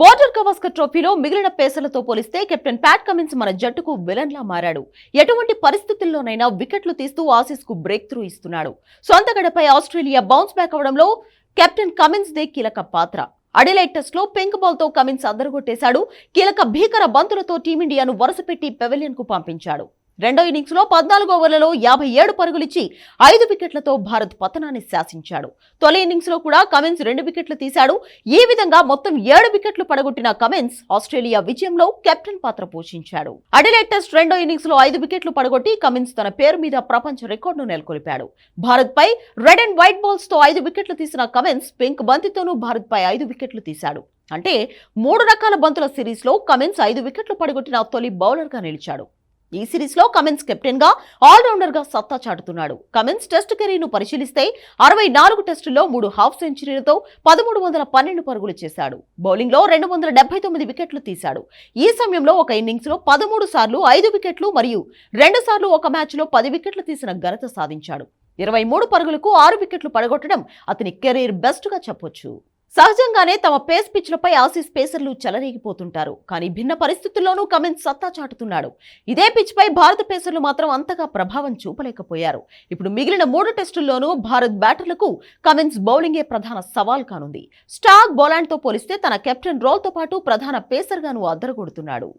Border Gavaskar ట్రోఫీలో మిగిలిన పేసర్లతో పోలిస్తే కెప్టెన్ ప్యాట్ కమిన్స్ మన జట్టుకు విలన్లా మారాడు. ఎటువంటి పరిస్థితుల్లోనైనా వికెట్లు తీస్తూ ఆసీస్కు బ్రేక్ త్రూ ఇస్తున్నాడు. సొంత గడపై ఆస్ట్రేలియా బౌన్స్ బ్యాక్ అవడంలో కెప్టెన్ కమిన్స్ దే కీలక పాత్ర. అడిలైట్ టెస్ట్లో పెంక్ బాల్తో కమిన్స్ అద్దరగొట్టేశాడు కీలక భీకర బంతులతో టీమిండియాను వరుసపెట్టి పెవెలియన్కు పంపించాడు. రెండో ఇన్నింగ్స్లో పద్నాలుగు ఓవర్లలో యాభై ఏడు పరుగులిచ్చి ఐదు వికెట్లతో భారత్ పతనాన్ని శాసించాడు. తొలి ఇన్నింగ్స్లో కూడా కమిన్స్ రెండు వికెట్లు తీశాడు. ఈ విధంగా మొత్తం ఏడు వికెట్లు పడగొట్టిన కమిన్స్ ఆస్ట్రేలియా విజయంలో కెప్టెన్ పాత్ర పోషించాడు. అడిలైట్ టెస్ట్ రెండో ఇన్నింగ్స్లో ఐదు వికెట్లు పడగొట్టి కమిన్స్ తన పేరు మీద ప్రపంచ రికార్డును నెలకొల్పాడు. భారత్ పై రెడ్ అండ్ వైట్ బాల్స్తో ఐదు వికెట్లు తీసిన కమిన్స్ పింక్ బంతితోనూ భారత్ పై ఐదు వికెట్లు తీశాడు. అంటే మూడు రకాల బంతుల సిరీస్లో కమిన్స్ ఐదు వికెట్లు పడగొట్టిన తొలి బౌలర్గా నిలిచాడు. ఈ సిరీస్లో కమిన్స్ కెప్టెన్గా ఆల్రౌండర్గా సత్తా చాటుతున్నాడు. కమిన్స్ టెస్ట్ కెరీర్ను పరిశీలిస్తే అరవై నాలుగు టెస్టుల్లో మూడు హాఫ్ సెంచరీలతో పదమూడు వందల పన్నెండు పరుగులు చేశాడు. బౌలింగ్లో రెండు వందల డెబ్బై తొమ్మిది వికెట్లు తీశాడు. ఈ సమయంలో ఒక ఇన్నింగ్స్లో పదమూడు సార్లు ఐదు వికెట్లు మరియు రెండు సార్లు ఒక మ్యాచ్లో పది వికెట్లు తీసిన ఘనత సాధించాడు. ఇరవై మూడు పరుగులకు ఆరు వికెట్లు పడగొట్టడం అతని కెరీర్ బెస్ట్గా చెప్పొచ్చు. సహజంగానే తమ పేస్ పిచ్లపై ఆసీస్ పేసర్లు చెలరేగిపోతుంటారు. కానీ భిన్న పరిస్థితుల్లోనూ కమిన్స్ సత్తా చాటుతున్నాడు. ఇదే పిచ్ పై భారత పేసర్లు మాత్రం అంతగా ప్రభావం చూపలేకపోయారు. ఇప్పుడు మిగిలిన మూడు టెస్టుల్లోనూ భారత్ బ్యాటర్లకు కమిన్స్ బౌలింగే ప్రధాన సవాల్ కానుంది. స్టాక్ బౌలాండ్తో పోలిస్తే తన కెప్టెన్ రోల్తో పాటు ప్రధాన పేసర్గాను అద్దరగొడుతున్నాడు.